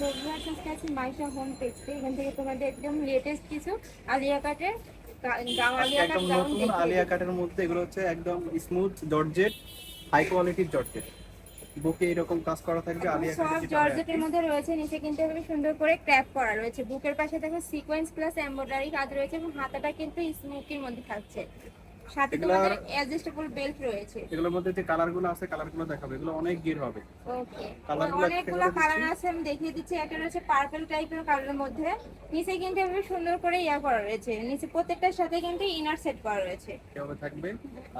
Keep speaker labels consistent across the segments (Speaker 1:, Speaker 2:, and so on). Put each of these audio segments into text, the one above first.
Speaker 1: সোভিয়ার কাছে আছে Maisha home textile এখান থেকে তোমাদের একদম লেটেস্ট কিছু আলিয়া কাটের আলিয়া কাট
Speaker 2: একদম নতুন আলিয়া কাটের মধ্যে এগুলো হচ্ছে একদম স্মুথ জর্জেট হাই কোয়ালিটির জর্জেট। বুকে এরকম কাজ করা থাকবে আলিয়া
Speaker 1: সব জর্জেটের মধ্যে রয়েছে নিচে কিন্তু এভাবে সুন্দর করে ক্র্যাপ করা রয়েছে। বুকের পাশে দেখো সিকোয়েন্স প্লাস এমব্রয়ডারি কাজ রয়েছে এবং হাতাটা কিন্তু স্মোকির মধ্যে থাকছে। সাথে তোমাদের অ্যাডজাস্টেবল বেল্ট রয়েছে।
Speaker 2: এগুলোর মধ্যে যে কালারগুলো আছে কালারগুলো দেখাবে। এগুলো অনেক গির হবে।
Speaker 1: ওকে
Speaker 2: Colour
Speaker 1: অনেকগুলো কালার আছে আমি দেখিয়ে দিচ্ছি। একটা রয়েছে পার্পল টাইপের কালারের মধ্যে। নিচে কিন্তু এভাবে সুন্দর করে ইয়া করা রয়েছে। নিচে প্রত্যেকটার সাথে কিন্তু ইনার সেট করা রয়েছে।
Speaker 2: এভাবে থাকবে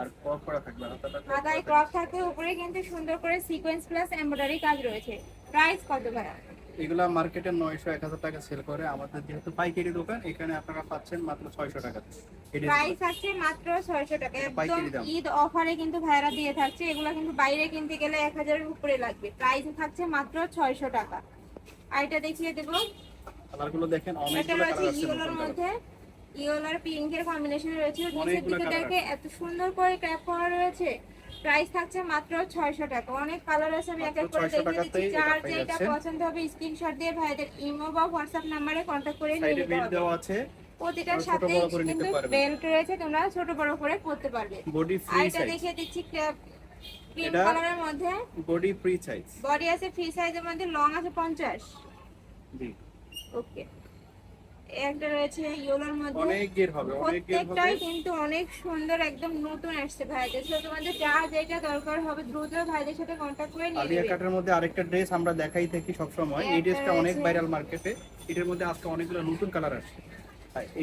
Speaker 2: আর ক্রপ করা থাকবে।
Speaker 1: হাতায় ক্রপ থাকে উপরে কিন্তু সুন্দর করে সিকোয়েন্স প্লাস এমব্রয়ডারি কাজ রয়েছে। প্রাইস কত ভাড়া
Speaker 2: থাকবে। এগুলা মার্কেটে নয়শো এক হাজার টাকা সেল করে। আমাদের যেহেতু পাইকারি দোকান এখানে আপনারা পাচ্ছেন মাত্র ছয়শো টাকা।
Speaker 1: প্রাইস আছে মাত্র ছয়শো টাকা। একদম ঈদ অফারে কিন্তু ভাইরা দিয়ে থাকছে। এগুলো কিন্তু বাইরে কিনতে গেলে এক হাজারের উপরে লাগবে। প্রাইস থাকছে মাত্র ছয়শো টাকা। আর এটা দেখিয়ে দেবো
Speaker 2: কালারগুলো দেখেন
Speaker 1: এটা
Speaker 2: অনেকগুলো কালার আছে
Speaker 1: ইয়েলোর। মধ্যে। ইয়েলোর পিঙ্কের কম্বিনেশন রয়েছে। নিচের দিকে দেখে এত সুন্দর করে ক্র্যাপ করা রয়েছে। প্রাইস থাকছে মাত্র ছয়শো টাকা। অনেক কালার আছে আমি এক এক করে দেখিয়ে দিচ্ছি। যার যেটা পছন্দ হবে স্ক্রিনশট দিয়ে ভাইদের ইমো বা হোয়াটসঅ্যাপ নাম্বারে কন্ট্যাক্ট করে নিয়ে নিতে হবে।
Speaker 2: আছে।
Speaker 1: প্রতিটার সাথে কিন্তু বেল্ট রয়েছে তোমরা ছোট বড় করে পরতে পারবে।
Speaker 2: বডি ফ্রি
Speaker 1: এটা দেখিয়ে দিচ্ছি ক্রিম কালারের মধ্যে।
Speaker 2: বডি ফ্রি সাইজ
Speaker 1: বডি আছে ফ্রি সাইজের মধ্যে লং আছে পঞ্চাশ।
Speaker 2: জি।
Speaker 1: ওকে একটা রয়েছে ইয়োলোর মধ্যে।
Speaker 2: অনেক গির হবে অনেক গির হবে।
Speaker 1: প্রত্যেকটাই কিন্তু অনেক সুন্দর একদম নতুন আসছে ভাইদের সাথে। তোমাদের যা যেটা দরকার হবে দ্রুত ভাইদের সাথে কন্ট্যাক্ট করে নিয়ে নেবে।
Speaker 2: কাটের মধ্যে আরেকটা ড্রেস আমরা দেখাই থাকি সবসময়। এই
Speaker 1: ড্রেস
Speaker 2: ড্রেসটা অনেক ভাইরাল মার্কেটে এটার মধ্যে আজকে অনেকগুলো নতুন কালার আসছে।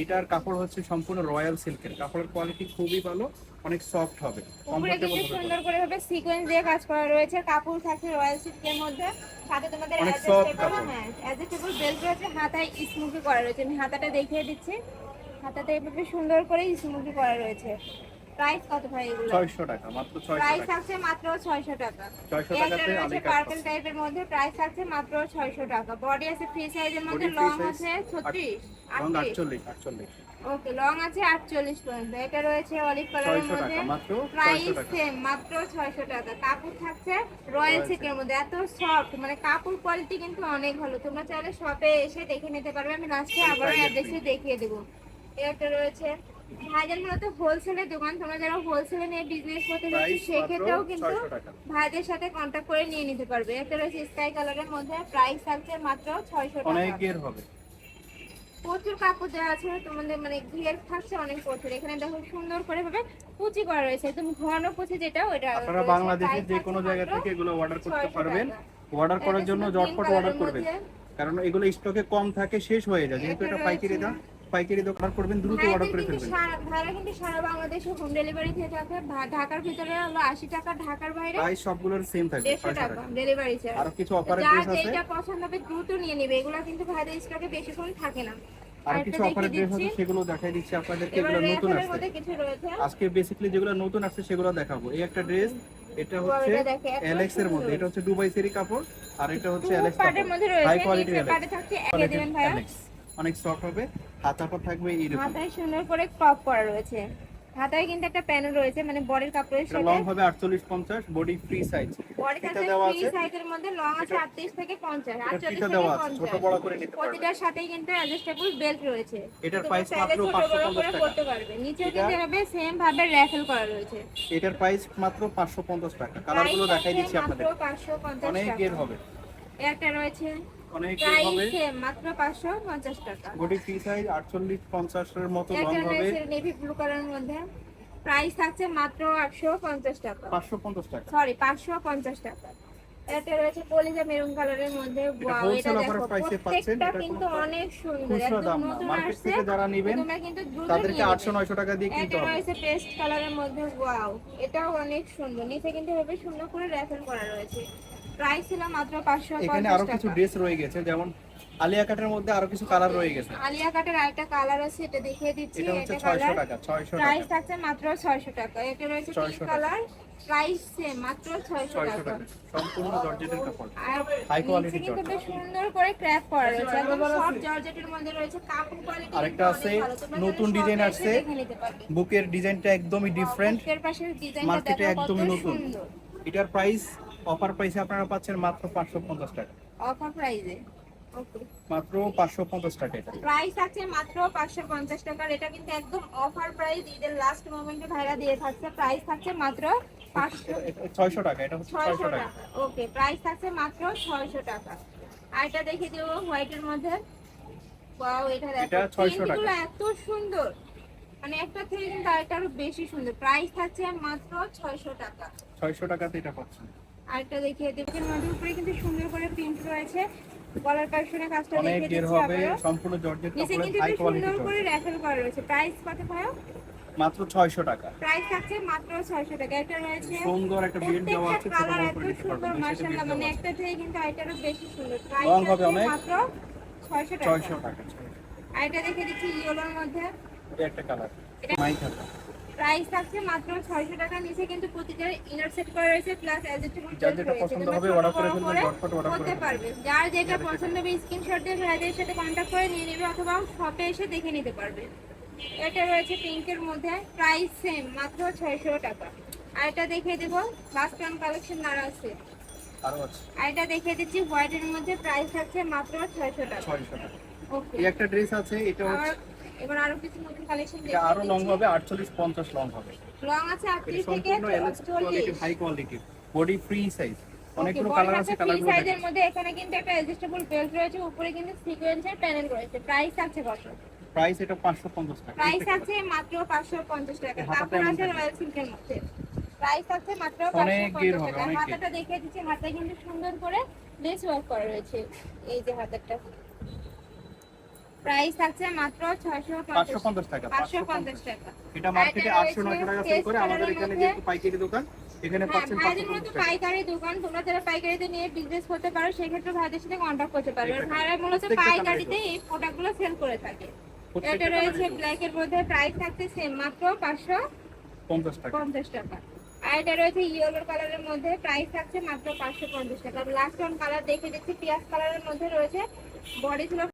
Speaker 2: এটার কাপড় হচ্ছে সম্পূর্ণ রয়্যাল সিল্কের। কাপড়ের কোয়ালিটি খুবই ভালো অনেক সফট হবে কমফোর্টেবল
Speaker 1: সুন্দর করে ভাবে সিকোয়েন্স দিয়ে কাজ করা রয়েছে। কাপড় থাকছে রয়্যাল সিল্কের মধ্যে। সাথে তোমাদের অ্যাডজাস্টেবল। হ্যাঁ অ্যাডজাস্টেবল বেল্ট রয়েছে হাতায় স্মুকি করা রয়েছে। আমি হাতাটা দেখিয়ে দিচ্ছি। হাতাটা এভাবে সুন্দর করে স্মুকি করা রয়েছে। প্রাইস কত ভাই এগুলো?
Speaker 2: ছয়শো টাকা মাত্র ছয়শো
Speaker 1: প্রাইস
Speaker 2: টাকা
Speaker 1: থাকছে মাত্র ছয়শো টাকা।
Speaker 2: ছয়শো
Speaker 1: একটা
Speaker 2: টাকাতে
Speaker 1: রয়েছে
Speaker 2: আলিয়া
Speaker 1: পার্পল টাইপের মধ্যে প্রাইস থাকছে মাত্র ছয়শো টাকা। বডি আছে ফ্রি সাইজের মধ্যে লং আছে ছত্রিশ
Speaker 2: রং
Speaker 1: আটত্রিশ
Speaker 2: আটচল্লিশ আটচল্লিশ।
Speaker 1: ওকে লং আছে আটচল্লিশ পর্যন্ত। এটা রয়েছে অলিভ কালারের মধ্যে। প্রাইস সেম মাত্র ছয়শো টাকা। কাপড় থাকছে রয়্যাল সিল্কের মধ্যে। এত সফট মানে কাপড় কোয়ালিটি কিন্তু অনেক ভালো। তোমরা চাইলে শপে এসে দেখে নিতে পারবে। আমি লাস্টে আবার
Speaker 2: Private
Speaker 1: অ্যাড্রেসে দেখিয়ে দেবো। এটা রয়েছে ভাইদের মূলত হোলসেলের দোকান তোমরা যারা হোলসেলে নিয়ে বিজনেস করতে চাচ্ছ সেক্ষেত্রেও কিন্তু ভাইদের সাথে কন্ট্যাক্ট করে নিয়ে নিতে পারবে। রয়েছে স্কাই কালারের মধ্যে প্রাইস থাকছে মাত্র ছয়শো টাকা।
Speaker 2: হবে।
Speaker 1: প্রচুর কাপড় দেওয়া আছে তোমাদের মানে ঘের থাকছে অনেক প্রচুর। এখানে দেখো সুন্দর করে ভাবে কুচি করা রয়েছে একদম ঘন কুচি যেটা ওইটা
Speaker 2: আপনারা বাংলাদেশের যে কোনো জায়গা থেকে এগুলো অর্ডার করতে পারবেন। অর্ডার করার জন্য অর্ডার করবেন। কারণ এগুলো স্টকে কম থাকে শেষ হয়ে যায়। যেহেতু
Speaker 1: এটা
Speaker 2: এটা পাইকারি দাম। পাইকারি দোকান করবেন দ্রুত অর্ডার করে ফেলবেন।
Speaker 1: সারা- কিন্তু সারা বাংলাদেশে হোম ডেলিভারি দিয়ে থাকে। ঢাকার ভিতরে হলো আশি টাকা ঢাকার বাইরে
Speaker 2: প্রাইস সবগুলোর সেম থাকবে
Speaker 1: দেড়শো
Speaker 2: ছয়শো
Speaker 1: টাকা
Speaker 2: টাকা।
Speaker 1: ডেলিভারি চার্জ
Speaker 2: আরও কিছু
Speaker 1: যা
Speaker 2: ড্রেস আছে?
Speaker 1: যেটা পছন্দ হবে দ্রুত নিয়ে নেবে। এগুলো কিন্তু ভাইদের স্টকে বেশিক্ষণ থাকে না।
Speaker 2: আর কিছু ড্রেস আছে সেগুলো দেখাই দিচ্ছি আপনাদেরকে এগুলো নতুন
Speaker 1: রেফারের
Speaker 2: আসছে।
Speaker 1: মধ্যে কিছু রয়েছে।
Speaker 2: আজকে বেসিক্যালি যেগুলো নতুন আসছে সেগুলো দেখাবো। এই একটা ড্রেস এটা হচ্ছে অ্যালেক্স এর মধ্যে এটা হচ্ছে দুবাই সেরি কাপড় আর এটা হচ্ছে অ্যালেক্স কাপড়। হাই অ্যালেক্স অনেক সফট হবে। হাতা পর থাকবে
Speaker 1: হাতায় সুন্দর করে ক্রপ করা রয়েছে। হাতায় কিন্তু একটা প্যানেল রয়েছে মানে বডির কাপড়ের সাথে।
Speaker 2: লং হবে 48 50 body free size
Speaker 1: body free সাইজের মধ্যে লং আছে 38 থেকে 50 48 থেকে
Speaker 2: দেওয়া আছে ছোট বড় করে নিতে পারবেন
Speaker 1: প্রতিটার সাথেই কিন্তু অ্যাডজাস্টেবল বেল্ট রয়েছে।
Speaker 2: এটার প্রাইস মাত্র 550 টাকা।
Speaker 1: করতে পারবে। নিচেও কিন্তু এভাবে সেম ভাবে র্যাফেল করা রয়েছে।
Speaker 2: এটার প্রাইস মাত্র 550 টাকা। কালারগুলো দেখাই দিচ্ছি আপনাদের
Speaker 1: মাত্র 550
Speaker 2: অনেক
Speaker 1: টাকা।
Speaker 2: এর হবে।
Speaker 1: একটা রয়েছে
Speaker 2: অনেক
Speaker 1: প্রাইস
Speaker 2: হবে
Speaker 1: মাত্র 550 টাকা।
Speaker 2: বডি ফ্রি সাইজ 48 50 এর মতো লং হবে।
Speaker 1: রয়েছে নেভি ব্লু কালারের মধ্যে। প্রাইস থাকছে মাত্র 850 টাকা।
Speaker 2: 550 টাকা।
Speaker 1: সরি 550 টাকা। এটা রয়েছে কলিজা মেরুন কালারের মধ্যে। ওয়াও এটা দেখো প্রত্যেকটা কিন্তু অনেক সুন্দর। একদম নতুন আসছে
Speaker 2: যারা নেবেন
Speaker 1: তোমরা কিন্তু দ্রুত
Speaker 2: তাদেরকে
Speaker 1: নিয়ে
Speaker 2: 800 900 টাকা দিয়ে কিনতে
Speaker 1: এটা
Speaker 2: হবে।
Speaker 1: রয়েছে পেস্ট কালারের মধ্যে। ওয়াও এটাও অনেক সুন্দর। নিচে কিন্তু এভাবে সুন্দর করে র্যাফেল করা রয়েছে। প্রাইস ছিল মাত্র 550
Speaker 2: এখানে আরও কিছু ড্রেস রয়ে গেছে যেমন আলিয়া কাটের মধ্যে আরও কিছু কালার রয়ে গেছে।
Speaker 1: আলিয়া কাটের আরেকটা কালার আছে এটা দেখিয়ে দিচ্ছি
Speaker 2: এটা হচ্ছে 600 টাকা 600
Speaker 1: প্রাইস
Speaker 2: টাকা
Speaker 1: থাকছে মাত্র 600 টাকা। এটা রয়েছে
Speaker 2: 600
Speaker 1: পিঙ্ক কালার প্রাইস সেম মাত্র 600
Speaker 2: 600
Speaker 1: টাকা।
Speaker 2: সম্পূর্ণ জর্জেটের কাপড়।
Speaker 1: নিচে কিন্তু
Speaker 2: জর্জেট।
Speaker 1: বেশ সুন্দর করে ক্র্যাপ করা রয়েছে একদম সফট জর্জেটের মধ্যে রয়েছে কাপড় কোয়ালিটি
Speaker 2: আরেকটা আছে, নতুন ডিজাইন আসছে। বুকের ডিজাইনটা একদমই ডিফারেন্ট
Speaker 1: বুকের পাশের ডিজাইনটা
Speaker 2: মার্কেটে
Speaker 1: দেখো
Speaker 2: একদমই নতুন। এটার প্রাইস অফার প্রাইসে আপনারা পাচ্ছেন মাত্র 550 টাকা।
Speaker 1: অফার প্রাইসে ওকে
Speaker 2: মাত্র পাঁচশো পঞ্চাশ টাকা এটা।
Speaker 1: প্রাইস আছে মাত্র পাঁচশো পঞ্চাশ টাকার। এটা কিন্তু একদম অফার প্রাইস ঈদের লাস্ট মোমেন্টে ভাইরা দিয়ে থাকছে। প্রাইস থাকছে মাত্র পাঁচশো
Speaker 2: ছয়শো টাকা এটা হচ্ছে
Speaker 1: ছয়শো
Speaker 2: ছয়শো টাকা।
Speaker 1: টাকা। ওকে প্রাইস থাকছে মাত্র ছয়শো টাকা। আর এটা দেখে দেবো হোয়াইটের মধ্যে। ওয়াও এটা
Speaker 2: এটা 600 টাকা।
Speaker 1: এত সুন্দর। মানে একটা থেকে কিন্তু আরেকটা আরও বেশি সুন্দর। প্রাইস থাকছে মাত্র ছয়শো টাকা।
Speaker 2: ছয়শো টাকাতে এটা পাচ্ছেন।
Speaker 1: আরেকটা দেখিয়ে দেবেন মধ্যে উপরে কিন্তু সুন্দর করে প্রিন্ট রয়েছে। গলার কালেকশনের কাজটা দেখিয়ে দিচ্ছি
Speaker 2: হবে সম্পূর্ণ জর্জেট
Speaker 1: কিন্তু
Speaker 2: হাই কোয়ালিটি
Speaker 1: সুন্দর করে র্যাফেল করা রয়েছে। প্রাইস কত ভাইও
Speaker 2: মাত্র ছয়শো টাকা।
Speaker 1: প্রাইস থাকছে মাত্র ছয়শো টাকা। এটা রয়েছে
Speaker 2: সুন্দর একটা বিল্ড দেওয়া আছে
Speaker 1: কালার এত সুন্দর মাশাআল্লাহ মানে একটা থেকে কিন্তু আইটারও বেশি সুন্দর। প্রাইস
Speaker 2: হবে অনেক।
Speaker 1: মাত্র 600 টাকা।
Speaker 2: ছয়শো টাকা
Speaker 1: আইটা এটা দেখে দিচ্ছি ইয়েলোর মধ্যে।
Speaker 2: এই একটা কালার
Speaker 1: এটা-
Speaker 2: মাই থাকা
Speaker 1: প্রাইস থাকছে মাত্র 600 টাকা নিচে কিন্তু প্রতিটা ইনার সেট করা রয়েছে প্লাস অ্যাডজাস্টেবল
Speaker 2: যার যেটা পছন্দ হবে order করে ফেলবেন, ঝটপট order
Speaker 1: করতে। পারবে যার যেটা পছন্দ হবে স্ক্রিনশট দিয়ে ভাইদের সাথে কন্ট্যাক্ট করে নিয়ে নেবে অথবা শপে এসে দেখে নিতে পারবে। এটা রয়েছে পিঙ্কের মধ্যে প্রাইস সেম মাত্র 600 টাকা। আর এটা দেখিয়ে দেবো লাস্ট টাইম কালেকশন আরও আছে।
Speaker 2: আর
Speaker 1: এটা দেখিয়ে দিচ্ছি হোয়াইটের মধ্যে প্রাইস থাকছে মাত্র 600 টাকা।
Speaker 2: ছয়শো টাকা।
Speaker 1: ওকে
Speaker 2: একটা ড্রেস আছে এটা হচ্ছে
Speaker 1: এবার আরও কিছু নতুন কালেকশন
Speaker 2: এটা আরও লং হবে আটচল্লিশ পঞ্চাশ লং হবে।
Speaker 1: লং আছে 38 থেকে
Speaker 2: সম্পূর্ণ LS quality
Speaker 1: 40
Speaker 2: high quality body free size অনেকগুলো কালার আছে কালারগুলো
Speaker 1: সাইজের মধ্যে এখানে কিন্তু একটা অ্যাডজাস্টেবল বেল্ট রয়েছে উপরে কিন্তু সিকোয়েন্সের প্যানেল রয়েছে। প্রাইস আছে কত?
Speaker 2: প্রাইস এটা পাঁচশো পঞ্চাশ টাকা।
Speaker 1: প্রাইস আছে মাত্র 550 টাকা। তারপর আছে রয়্যাল সিল্কের মধ্যে। প্রাইস আছে মাত্র
Speaker 2: অনেক গের
Speaker 1: 550 টাকা।
Speaker 2: অনেক
Speaker 1: দেখিয়ে দিচ্ছি। হাতে কিন্তু সুন্দর করে লেস ওয়ার্ক করা রয়েছে। এই যে হাতাটা। প্রাইস আছে মাত্র 650
Speaker 2: টাকা
Speaker 1: 550 টাকা।
Speaker 2: এটা মার্কেটে
Speaker 1: আর এটা
Speaker 2: আটশো নয়শো টাকা সেল করে। আমাদের এখানে। যেহেতু পাইকারি দোকান এখানে
Speaker 1: হ্যাঁ
Speaker 2: পাচ্ছেন
Speaker 1: পাইকারি দোকান তোমরা যারা পাইকারিতে নিয়ে বিজনেস করতে পারো সেক্ষেত্রে ভাইদের সাথে কন্ট্যাক্ট করতে আর ভাইরা মূলত পাইকারিতে এই প্রোডাক্টগুলো সেল করে থাকে। এটা রয়েছে ব্ল্যাক এর মধ্যে। প্রাইস থাকছে সেম মাত্র পাঁচশো
Speaker 2: পঞ্চাশ টাকা।
Speaker 1: পঞ্চাশ টাকা। আর এটা রয়েছে ইয়েলো কালারের মধ্যে। প্রাইস থাকছে মাত্র পাঁচশো পঞ্চাশ টাকা। লাস্ট ওয়ান কালার দেখে দিচ্ছি। পিয়াজ কালারের মধ্যে রয়েছে। বডি ছিল